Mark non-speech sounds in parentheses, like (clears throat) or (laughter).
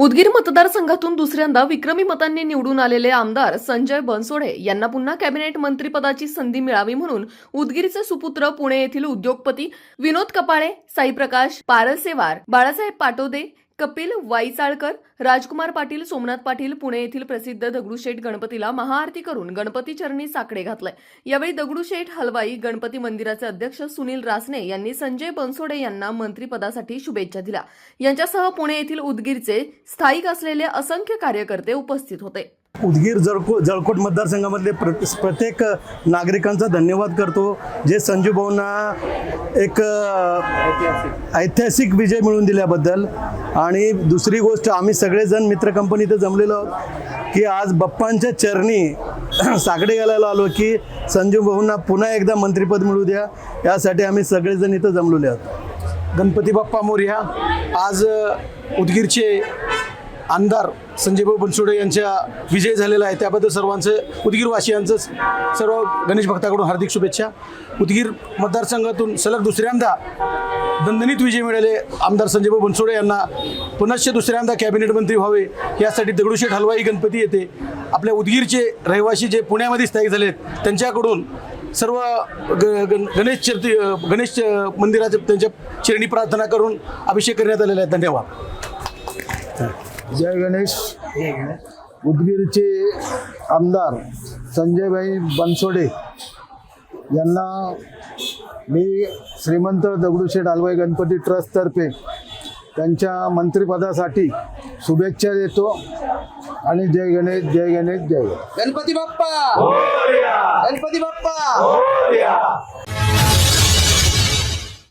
उदगीर मतदारसंघातून दुसऱ्यांदा विक्रमी मतांनी निवडून आलेले आमदार संजय बनसोडे यांना पुन्हा कॅबिनेट मंत्रीपदाची संधी मिळावी म्हणून उदगीरचे सुपुत्र पुणे येथील उद्योगपती विनोद कपाळे साईप्रकाश पारसेवार बाळासाहेब पाटोदे कपिल वाईचाळकर राजकुमार पाटील सोमनाथ पाटील पुणे येथील प्रसिद्ध दगडूशेठ गणपतीला महाआरती करून गणपती चरणी साकडे घातले यावेळी दगडूशेठ हलवाई गणपती मंदिराचे अध्यक्ष सुनील रासने यांनी संजय बनसोडे यांना मंत्रीपदासाठी शुभेच्छा दिल्या. यांच्यासह पुणे येथील उदगीरचे स्थायिक असलेले असंख्य कार्यकर्ते उपस्थित होते. उदगीर जळको जळकोट मतदारसंघामधले प्र प्रत्येक नागरिकांचा धन्यवाद करतो. जे संजू भाऊंना एक ऐतिहासिक विजय मिळवून दिल्याबद्दल. आणि दुसरी गोष्ट आम्ही सगळेजण मित्र कंपनीत जमलेलो आहोत की आज बाप्पांच्या चरणी (clears throat) साकडे घालायला आलो की संजू भाऊंना पुन्हा एकदा मंत्रिपद मिळू द्या. यासाठी आम्ही सगळेजण इथं जमलेले आहोत. गणपती बाप्पा मोर्या आज उदगीरचे आमदार संजयभाऊ बनसोडे यांच्या विजय झालेला आहे. त्याबद्दल सर्वांचं उदगीरवासियांचं सर्व गणेश भक्ताकडून हार्दिक शुभेच्छा. उदगीर मतदारसंघातून सलग दुसऱ्यांदा दणदणीत विजय मिळाले. आमदार संजयभाऊ बनसोडे यांना पुनश्च दुसऱ्यांदा कॅबिनेट मंत्री व्हावे. यासाठी दगडूशेठ हलवाई गणपती येते आपल्या उदगीरचे रहिवासी जे पुण्यामध्ये स्थायिक झालेत त्यांच्याकडून सर्व ग गण गणेश चतुर्थी गणेश मंदिराच्या त्यांच्या चरणी प्रार्थना करून अभिषेक करण्यात आलेला आहे. धन्यवाद. जय गणेश. उदगीरचे आमदार संजयभाई बनसोडे यांना मी श्रीमंत दगडूशेठ हलवाई गणपती ट्रस्टतर्फे त्यांच्या मंत्रिपदासाठी शुभेच्छा देतो आणि जय गणेश जय गणेश जय गणेश. गणपती बाप्पा! गणपती बाप्पा!